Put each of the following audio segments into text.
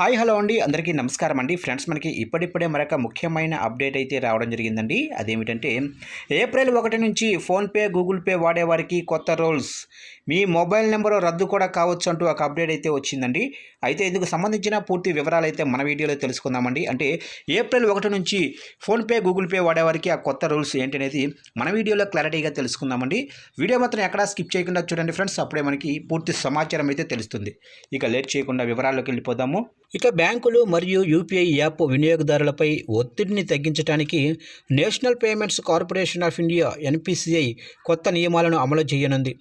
Hi hello అండి. అందరికీ నమస్కారం అండి. ఫ్రెండ్స్ మనకి ఇప్పుడిప్పుడే మరొక ముఖ్యమైన అప్డేట్ అయితే రావడం జరిగిందండి. అదేమిటంటే ఏప్రిల్ ఒకటి నుంచి ఫోన్పే గూగుల్ పే వాడేవారికి కొత్త రూల్స్. మీ మొబైల్ నెంబరు రద్దు కూడా కావచ్చు అంటూ ఒక అప్డేట్ అయితే వచ్చిందండి. అయితే ఇందుకు సంబంధించిన పూర్తి వివరాలు అయితే మన వీడియోలో తెలుసుకుందామండి. అంటే ఏప్రిల్ ఒకటి నుంచి ఫోన్పే గూగుల్ పే వాడేవారికి ఆ కొత్త రూల్స్ ఏంటనేది మన వీడియోలో క్లారిటీగా తెలుసుకుందామండి. వీడియో మాత్రం ఎక్కడా స్కిప్ చేయకుండా చూడండి ఫ్రెండ్స్. అప్పుడే మనకి పూర్తి సమాచారం అయితే తెలుస్తుంది. ఇక లేట్ చేయకుండా వివరాల్లోకి వెళ్ళిపోదాము. ఇక బ్యాంకులు మరియు యూపీఐ యాప్ వినియోగదారులపై ఒత్తిడిని తగ్గించడానికి national payments corporation of India NPCI కొత్త నియమాలను అమలు చేయనుంది.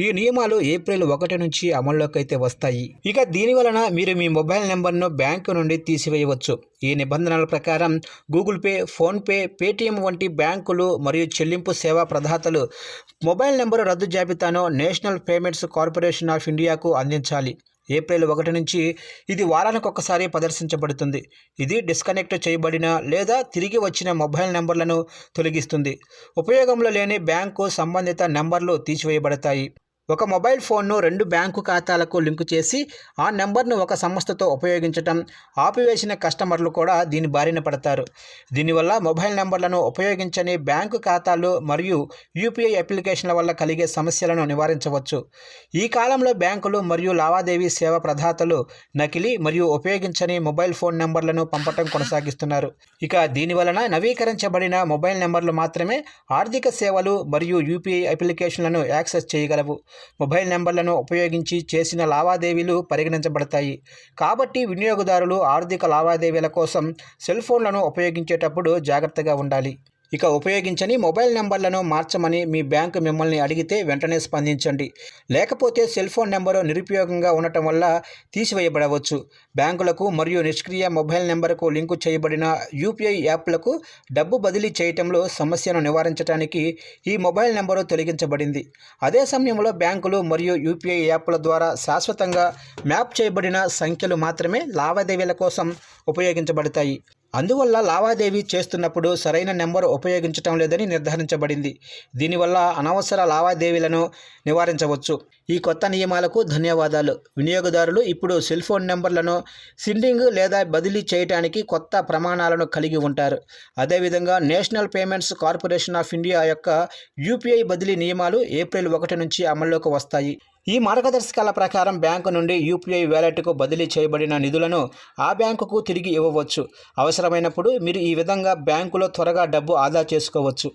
ఈ నియమాలు ఏప్రిల్ ఒకటి నుంచి అమల్లోకి అయితే వస్తాయి. ఇక దీని వలన మీరు మీ మొబైల్ నెంబర్ను బ్యాంకు నుండి తీసివేయవచ్చు. ఈ నిబంధనల ప్రకారం గూగుల్ పే ఫోన్పే పేటీఎం వంటి బ్యాంకులు మరియు చెల్లింపు సేవా ప్రదాతలు మొబైల్ నెంబరు రద్దు జాబితాను నేషనల్ పేమెంట్స్ కార్పొరేషన్ ఆఫ్ ఇండియాకు అందించాలి. ఏప్రిల్ ఒకటి నుంచి ఇది వారానికి ఒకసారి ప్రదర్శించబడుతుంది. ఇది డిస్కనెక్ట్ చేయబడిన లేదా తిరిగి వచ్చిన మొబైల్ నెంబర్లను తొలగిస్తుంది. ఉపయోగంలో లేని బ్యాంకు సంబంధిత నెంబర్లు తీసివేయబడతాయి. ఒక మొబైల్ ఫోన్ను రెండు బ్యాంకు ఖాతాలకు లింకు చేసి ఆ నెంబర్ను ఒక సంస్థతో ఉపయోగించటం ఆపివేసిన కస్టమర్లు కూడా దీని బారిన పడతారు. దీనివల్ల మొబైల్ నెంబర్లను ఉపయోగించని బ్యాంకు ఖాతాలు మరియు యూపీఐ అప్లికేషన్ల వల్ల కలిగే సమస్యలను నివారించవచ్చు. ఈ కాలంలో బ్యాంకులు మరియు లావాదేవీ సేవ ప్రదాతలు నకిలీ మరియు ఉపయోగించని మొబైల్ ఫోన్ నెంబర్లను పంపటం కొనసాగిస్తున్నారు. ఇక దీనివలన నవీకరించబడిన మొబైల్ నెంబర్లు మాత్రమే ఆర్థిక సేవలు మరియు యూపీఐ అప్లికేషన్లను యాక్సెస్ చేయగలవు. మొబైల్ నెంబర్లను ఉపయోగించి చేసిన లావాదేవీలు పరిగణించబడతాయి. కాబట్టి వినియోగదారులు ఆర్థిక లావాదేవీల కోసం సెల్ ఫోన్లను ఉపయోగించేటప్పుడు జాగ్రత్తగా ఉండాలి. ఇక ఉపయోగించని మొబైల్ నెంబర్లను మార్చమని మీ బ్యాంకు మిమ్మల్ని అడిగితే వెంటనే స్పందించండి. లేకపోతే సెల్ ఫోన్ నెంబరు నిరుపయోగంగా ఉండటం వల్ల తీసివేయబడవచ్చు. బ్యాంకులకు మరియు నిష్క్రియ మొబైల్ నెంబర్కు లింకు చేయబడిన యూపీఐ యాప్లకు డబ్బు బదిలీ చేయటంలో సమస్యను నివారించడానికి ఈ మొబైల్ నెంబరు తొలగించబడింది. అదే సమయంలో బ్యాంకులు మరియు యూపీఐ యాప్ల ద్వారా శాశ్వతంగా మ్యాప్ చేయబడిన సంఖ్యలు మాత్రమే లావాదేవీల కోసం ఉపయోగించబడతాయి. అందువల్ల లావాదేవీ చేస్తున్నప్పుడు సరైన నెంబర్ ఉపయోగించటం లేదని నిర్ధారించబడింది. దీనివల్ల అనవసర లావాదేవీలను నివారించవచ్చు. ఈ కొత్త నియమాలకు ధన్యవాదాలు. వినియోగదారులు ఇప్పుడు సెల్ ఫోన్ నెంబర్లను సిండింగ్ లేదా బదిలీ చేయడానికి కొత్త ప్రమాణాలను కలిగి ఉంటారు. అదేవిధంగా national payments corporation of India యొక్క యూపీఐ బదిలీ నియమాలు ఏప్రిల్ ఒకటి నుంచి అమల్లోకి వస్తాయి. ఈ మార్గదర్శకాల ప్రకారం బ్యాంకు నుండి యూపీఐ వ్యాలెట్కు బదిలీ చేయబడిన నిధులను ఆ బ్యాంకుకు తిరిగి ఇవ్వవచ్చు. అవసరమైనప్పుడు మీరు ఈ విధంగా బ్యాంకులో త్వరగా డబ్బు ఆదా చేసుకోవచ్చు.